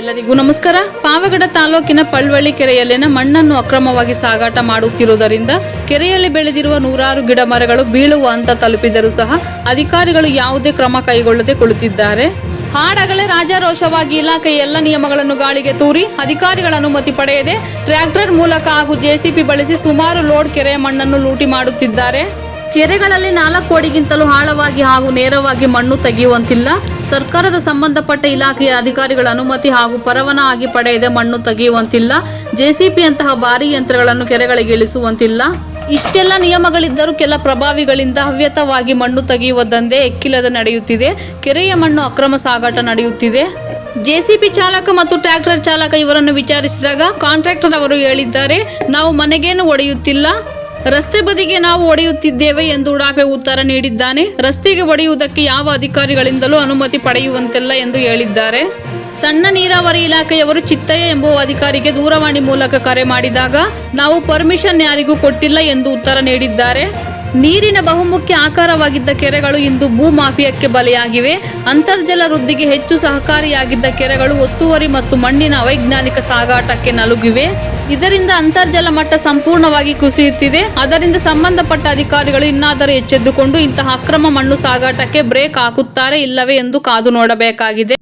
ಎಲ್ಲರಿಗೂ ನಮಸ್ಕಾರ. ಪಾವಗಡ ತಾಲೂಕಿನ ಪಳ್ವಳ್ಳಿ ಕೆರೆಯಲ್ಲಿನ ಮಣ್ಣನ್ನು ಅಕ್ರಮವಾಗಿ ಸಾಗಾಟ ಮಾಡುತ್ತಿರುವುದರಿಂದ ಕೆರೆಯಲ್ಲಿ ಬೆಳೆದಿರುವ ನೂರಾರು ಗಿಡ ಮರಗಳು ಬೀಳುವ ಅಂತ ತಲುಪಿದರೂ ಸಹ ಅಧಿಕಾರಿಗಳು ಯಾವುದೇ ಕ್ರಮ ಕೈಗೊಳ್ಳದೆ ಕುಳಿತಿದ್ದಾರೆ. ಹಾಡಗಳೇ ರಾಜಾರೋಷವಾಗಿ ಇಲಾಖೆಯ ಎಲ್ಲ ನಿಯಮಗಳನ್ನು ಗಾಳಿಗೆ ತೂರಿ ಅಧಿಕಾರಿಗಳ ಅನುಮತಿ ಪಡೆಯದೆ ಟ್ರ್ಯಾಕ್ಟರ್ ಮೂಲಕ ಹಾಗೂ ಜೆಸಿಪಿ ಬಳಸಿ ಸುಮಾರು ಲೋಡ್ ಕೆರೆಯ ಮಣ್ಣನ್ನು ಲೂಟಿ ಮಾಡುತ್ತಿದ್ದಾರೆ. ಕೆರೆಗಳಲ್ಲಿ ನಾಲ್ಕು ಕೋಡಿಗಿಂತಲೂ ಆಳವಾಗಿ ಹಾಗೂ ನೇರವಾಗಿ ಮಣ್ಣು ತೆಗೆಯುವಂತಿಲ್ಲ. ಸರ್ಕಾರದ ಸಂಬಂಧಪಟ್ಟ ಇಲಾಖೆಯ ಅಧಿಕಾರಿಗಳ ಅನುಮತಿ ಹಾಗೂ ಪರವಾನಗಿ ಪಡೆಯದೆ ಮಣ್ಣು ತೆಗೆಯುವಂತಿಲ್ಲ. ಜೆಸಿಪಿ ಅಂತಹ ಭಾರಿ ಯಂತ್ರಗಳನ್ನು ಕೆರೆಗಳಿಗೆ ಇಳಿಸುವಂತಿಲ್ಲ. ಇಷ್ಟೆಲ್ಲ ನಿಯಮಗಳಿದ್ದರೂ ಕೆಲ ಪ್ರಭಾವಿಗಳಿಂದ ಹವ್ಯತವಾಗಿ ಮಣ್ಣು ತೆಗೆಯುವ ದಂಧೆ ಎಕ್ಕಿಲ್ಲದೆ ನಡೆಯುತ್ತಿದೆ. ಕೆರೆಯ ಮಣ್ಣು ಅಕ್ರಮ ಸಾಗಾಟ ನಡೆಯುತ್ತಿದೆ. ಜೆಸಿಪಿ ಚಾಲಕ ಮತ್ತು ಟ್ರ್ಯಾಕ್ಟರ್ ಚಾಲಕ ಇವರನ್ನು ವಿಚಾರಿಸಿದಾಗ ಕಾಂಟ್ರಾಕ್ಟರ್ ಅವರು ಹೇಳಿದ್ದಾರೆ, ನಾವು ಮನೆಗೇನು ಒಡೆಯುತ್ತಿಲ್ಲ. ರಸ್ತೆ ಬದಿಗೆ ನಾವು ಒಡೆಯುತ್ತಿದ್ದೇವೆ ಎಂದು ಉಡಾಫೆ ಉತ್ತರ ನೀಡಿದ್ದಾನೆ. ರಸ್ತೆಗೆ ಒಡೆಯುವುದಕ್ಕೆ ಯಾವ ಅಧಿಕಾರಿಗಳಿಂದಲೂ ಅನುಮತಿ ಪಡೆಯುವಂತಿಲ್ಲ ಎಂದು ಹೇಳಿದ್ದಾರೆ. ಸಣ್ಣ ನೀರಾವರಿ ಇಲಾಖೆಯವರು ಚಿತ್ತಯ್ಯ ಎಂಬುವ ಅಧಿಕಾರಿಗೆ ದೂರವಾಣಿ ಮೂಲಕ ಕರೆ ಮಾಡಿದಾಗ, ನಾವು ಪರ್ಮಿಷನ್ ಯಾರಿಗೂ ಕೊಟ್ಟಿಲ್ಲ ಎಂದು ಉತ್ತರ ನೀಡಿದ್ದಾರೆ. ನೀರಿನ ಬಹುಮುಖ್ಯ ಆಕಾರವಾಗಿದ್ದ ಕೆರೆಗಳು ಇಂದು ಭೂ ಮಾಫಿಯಾಕ್ಕೆ ಬಲಿಯಾಗಿವೆ. ಅಂತರ್ಜಲ ವೃದ್ಧಿಗೆ ಹೆಚ್ಚು ಸಹಕಾರಿಯಾಗಿದ್ದ ಕೆರೆಗಳು ಒತ್ತುವರಿ ಮತ್ತು ಮಣ್ಣಿನ ಅವೈಜ್ಞಾನಿಕ ಸಾಗಾಟಕ್ಕೆ ನಲುಗಿವೆ. ಇದರಿಂದ ಅಂತರ್ಜಲ ಮಟ್ಟ ಸಂಪೂರ್ಣವಾಗಿ ಕುಸಿಯುತ್ತಿದೆ. ಅದರಿಂದ ಸಂಬಂಧಪಟ್ಟ ಅಧಿಕಾರಿಗಳು ಇನ್ನಾದರೂ ಎಚ್ಚೆದ್ದುಕೊಂಡು ಇಂತಹ ಅಕ್ರಮ ಮಣ್ಣು ಸಾಗಾಟಕ್ಕೆ ಬ್ರೇಕ್ ಹಾಕುತ್ತಾರೆ ಇಲ್ಲವೇ ಎಂದು ಕಾದು ನೋಡಬೇಕಾಗಿದೆ.